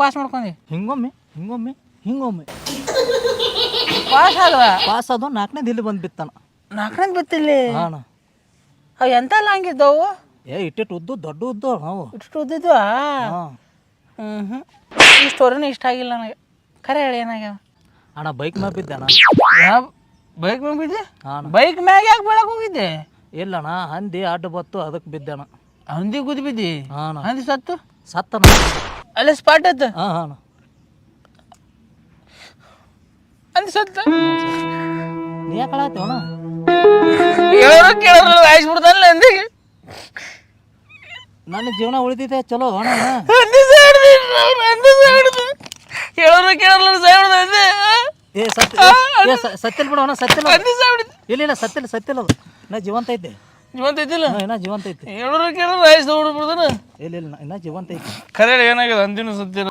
Pass ಮಾಡ್ಕೊಂಡಿ. ಹಿಂಗೊಮ್ಮೆ ಹಿಂಗೊಮ್ಮೆ ಹಿಂಗೊಮ್ಮೆ. Pass ಆದ್ವಾ? Pass ಅದು ನಾಲ್ಕನೇ ಇಲ್ಲಿ ಬಂದು ಬಿತ್ತಾನ. ನಾಲ್ಕನೇ ಬಿತ್ತಿಲ್ಲಿ? ಹಾಂ ಅವು ಎಂತ ಲಾಂಗಿದ್ದವು ಏ ಇಟ್ಟಿಟ್ಟು ಉದ್ದು ದೊಡ್ಡ ಉದ್ದು ನಾವು ಇಷ್ಟು ಉದ್ದಿದ್ವಾ ಹಾಂ. ಹ್ಞೂ ಹ್ಞೂ ಈ ಸ್ಟೋರಿನೂ ಇಷ್ಟ ಆಗಿಲ್ಲ ನನಗೆ. ಖರೆ ಹೇಳಿ ಏನಾಗ್ಯಾವ? ಅಣ್ಣ ಬೈಕ್ ಮ್ಯಾಗ ಬಿದ್ದಾನ ಯಾವ ಬೈಕ್ ಮ್ಯಾಗ ಬಿದ್ದೆ? ಹಾಂ ಬೈಕ್ ಮ್ಯಾಗ ಯಾಕೆ ಬೆಳಗ್ಗೆ ಹೋಗಿದ್ದೆ? ಇಲ್ಲಣ್ಣ ಹಂದಿ ಅಡ್ಡ ಬತ್ತು ಅದಕ್ಕೆ ಬಿದ್ದಾನ ಹಂದಿ ಗುದ್ದು ಬಿದ್ದಿ? ಹಾಂ ಹಂದಿ ಸತ್ತು? ಸತ್ತನ? ಅಲ್ಲೇ ಸ್ಪಾಟ್ ಆಯ್ತು ಹಾ ಹಾಂ ನೀ ಯಾಕೆ ಅಣ್ಣ? ಹೇಳೋರು ಕೇಳೋರು ಆಯ್ಸ್ಬಿಡ್ತಾನಲ್ಲ ಅಂದಿ ನನ್ನ ಜೀವನ ಉಳಿದಿದೆ ಚಲೋ ಅಣ್ಣ ಹೇಳೋರು ಕೇಳೋರು ಸಾಯ್ಬಿಡ್ದು ಹಂದಿ ಏ ಸತ್ತ ಏ ಸ- ಸತ್ತಿಲ್ಲ ಬಿಡು ಅಣ್ಣ ಸತ್ತಿಲ್ಲ ಅದು. ಇಲ್ಲ ಇಲ್ಲ ಸತ್ತಿಲ್ಲ ಸತ್ತಿಲ್ಲ ಅದು. ಜೀವಂತ ಐತೆ ಜೀವಂತ ಐತಿಲ್ಲ? ಇನ್ನ ಜೀವಂತ ಐತೆ. ಹೇಳೋರು ಕೇಳೋರು ಆಯ್ಸ್ ಬಿಡ್ತಾನ ಇಲ್ಲ ಇಲ್ಲ ಇನ್ನ ಜೀವಂತ ಐತಿ. ಖರೆ ಏನಾಗಿದೆ ಅಂದಿನ ಸತ್ತಿಲ್ಲ